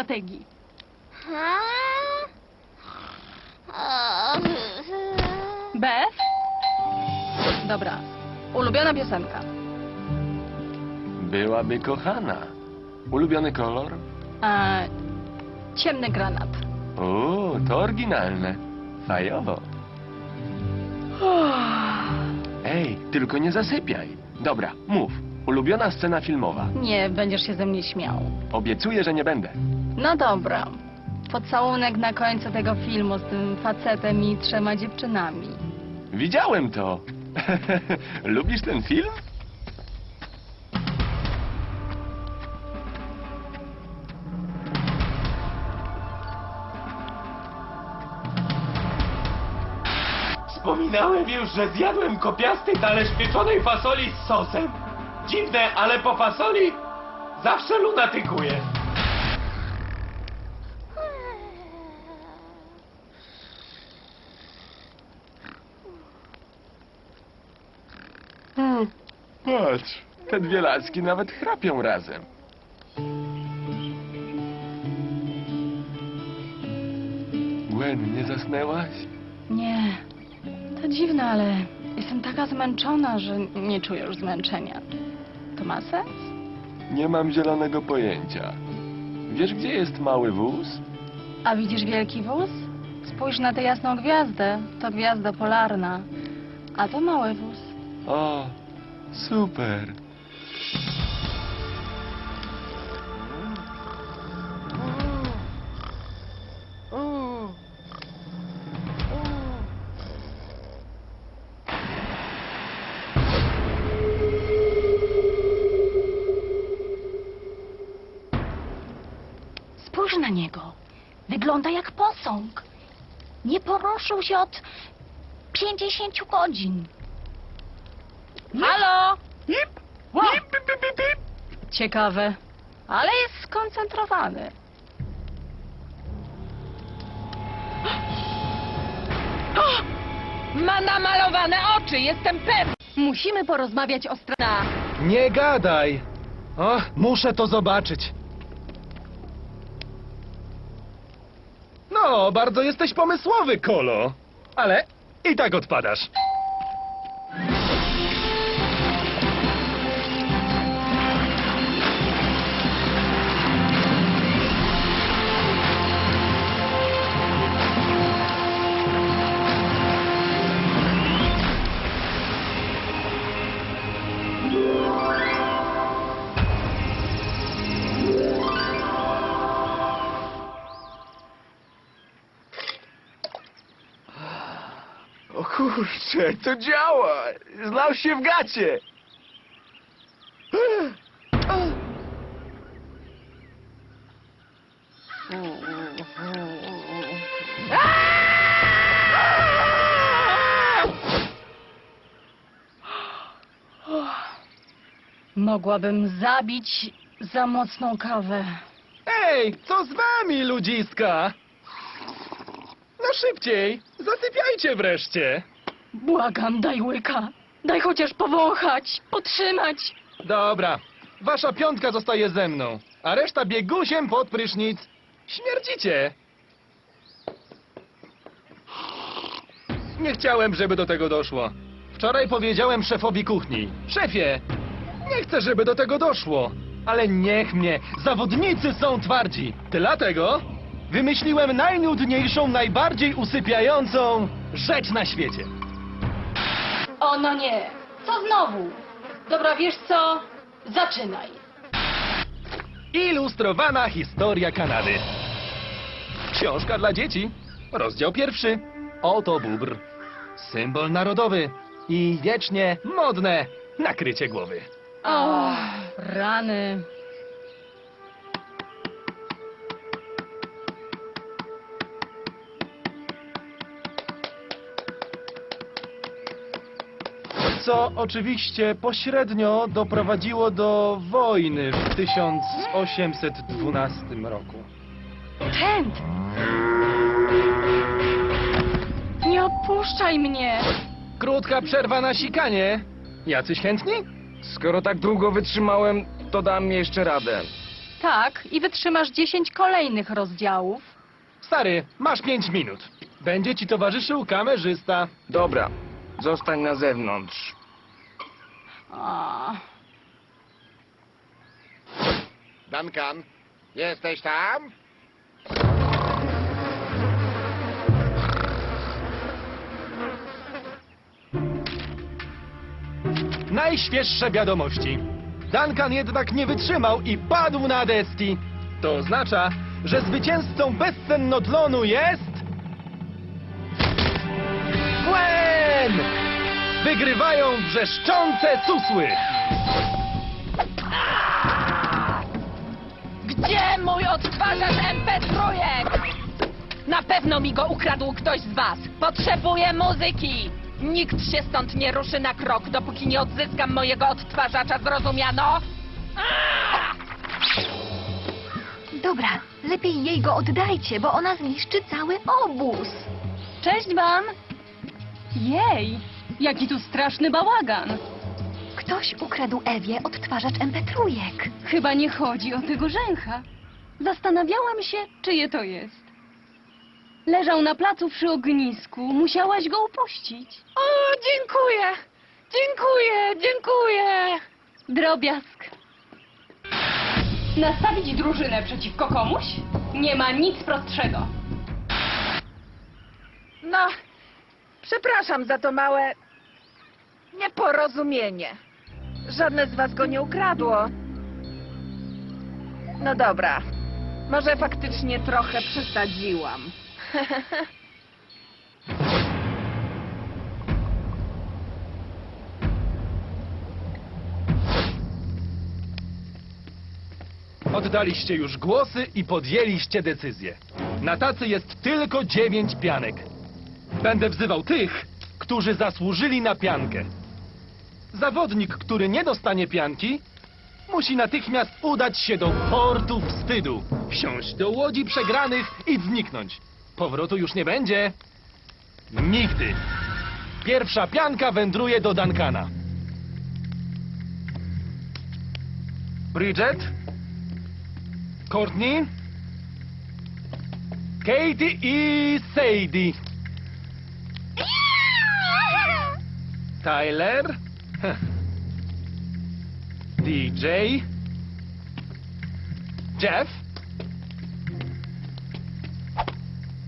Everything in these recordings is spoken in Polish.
strategii. Beth? Dobra. Ulubiona piosenka. Byłaby kochana. Ulubiony kolor? E, ciemny granat. O, to oryginalne. Fajowo. Ej, tylko nie zasypiaj. Dobra, mów. Ulubiona scena filmowa. Nie będziesz się ze mnie śmiał. Obiecuję, że nie będę. No dobra. Pocałunek na końcu tego filmu z tym facetem i trzema dziewczynami. Widziałem to. Lubisz ten film? Wspominałem już, że zjadłem kopiasty talerz pieczonej fasoli z sosem. Dziwne, ale po fasoli zawsze lunatykuję. Patrz, te dwie laski nawet chrapią razem. Gwen, nie zasnęłaś? Nie. To dziwne, ale jestem taka zmęczona, że nie czuję już zmęczenia. To ma sens? Nie mam zielonego pojęcia. Wiesz, gdzie jest mały wóz? A widzisz wielki wóz? Spójrz na tę jasną gwiazdę. To gwiazda polarna. A to mały wóz. O, super. Spójrz na niego. Wygląda jak posąg. Nie poruszył się od 50 godzin. Halo? Wow. Ciekawe. Ale jest skoncentrowany. Ma namalowane oczy, jestem pewna. Musimy porozmawiać o stronach. Nie gadaj! O, muszę to zobaczyć. No, bardzo jesteś pomysłowy, Kolo. Ale i tak odpadasz. O kurczę, to działa! Znał się w gacie! Mogłabym zabić za mocną kawę. Ej, co z wami, ludziska? No szybciej, zasypiajcie wreszcie. Błagam, daj łyka. Daj chociaż powąchać, potrzymać. Dobra, wasza piątka zostaje ze mną, a reszta biegusiem pod prysznic. Śmierdzicie. Nie chciałem, żeby do tego doszło. Wczoraj powiedziałem szefowi kuchni. Szefie, nie chcę, żeby do tego doszło. Ale niech mnie, zawodnicy są twardzi. Dlatego wymyśliłem najnudniejszą, najbardziej usypiającą rzecz na świecie. O no nie. Co znowu? Dobra, wiesz co? Zaczynaj. Ilustrowana historia Kanady. Książka dla dzieci. Rozdział pierwszy. Oto bóbr. Symbol narodowy. I wiecznie modne nakrycie głowy. O, rany. Co oczywiście pośrednio doprowadziło do wojny w 1812 roku. Kent! Nie opuszczaj mnie! Krótka przerwa na sikanie. Jacyś chętni? Skoro tak długo wytrzymałem, to dam jeszcze radę. Tak, i wytrzymasz 10 kolejnych rozdziałów. Stary, masz pięć minut. Będzie ci towarzyszył kamerzysta. Dobra, zostań na zewnątrz. Duncan, jesteś tam? Najświeższe wiadomości. Duncan jednak nie wytrzymał i padł na deski. To oznacza, że zwycięzcą bezcennotlonu jest... Wygrywają wrzeszczące susły. Gdzie mój odtwarzacz MP3? Na pewno mi go ukradł ktoś z was. Potrzebuję muzyki. Nikt się stąd nie ruszy na krok, dopóki nie odzyskam mojego odtwarzacza, zrozumiano? Dobra, lepiej jej go oddajcie, bo ona zniszczy cały obóz. Cześć wam! Jej, jaki tu straszny bałagan. Ktoś ukradł Ewie odtwarzacz MP3. Chyba nie chodzi o tego rzęcha. Zastanawiałam się, czyje to jest. Leżał na placu przy ognisku. Musiałaś go upuścić. O, dziękuję! Dziękuję, dziękuję! Drobiazg. Nastawić drużynę przeciwko komuś? Nie ma nic prostszego. No, przepraszam za to małe nieporozumienie. Żadne z was go nie ukradło. No dobra, może faktycznie trochę przesadziłam. Oddaliście już głosy i podjęliście decyzję. Na tacy jest tylko dziewięć pianek. Będę wzywał tych, którzy zasłużyli na piankę. Zawodnik, który nie dostanie pianki, musi natychmiast udać się do portu wstydu, wsiąść do łodzi przegranych i zniknąć. Powrotu już nie będzie. Nigdy. Pierwsza pianka wędruje do Duncana. Bridget? Courtney? Katie i Sadie. Tyler? DJ? Jeff?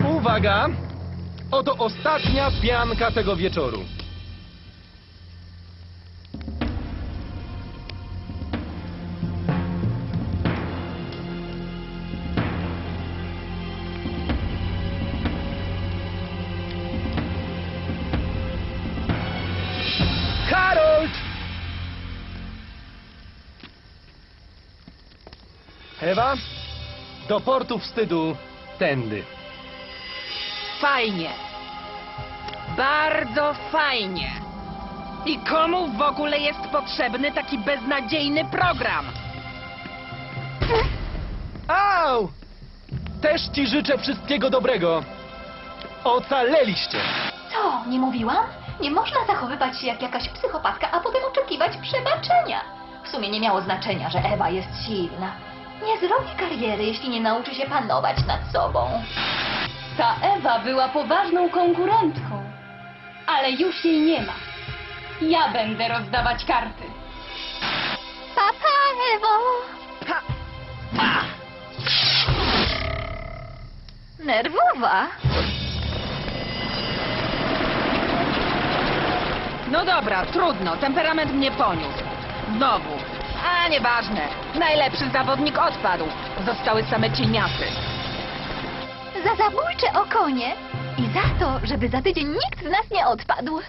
Uwaga! Oto ostatnia pianka tego wieczoru. Ewa, do portu wstydu tędy. Fajnie. Bardzo fajnie. I komu w ogóle jest potrzebny taki beznadziejny program? Au! Też ci życzę wszystkiego dobrego. Ocaleliście. Co, nie mówiłam? Nie można zachowywać się jak jakaś psychopatka, a potem oczekiwać przebaczenia. W sumie nie miało znaczenia, że Ewa jest silna. Nie zrobi kariery, jeśli nie nauczy się panować nad sobą. Ta Ewa była poważną konkurentką. Ale już jej nie ma. Ja będę rozdawać karty. Papa, Ewo! Nerwowa. No dobra, trudno, temperament mnie poniósł. Znowu. A nieważne. Najlepszy zawodnik odpadł. Zostały same cieniasy. Za zabójcze okonie i za to, żeby za tydzień nikt z nas nie odpadł.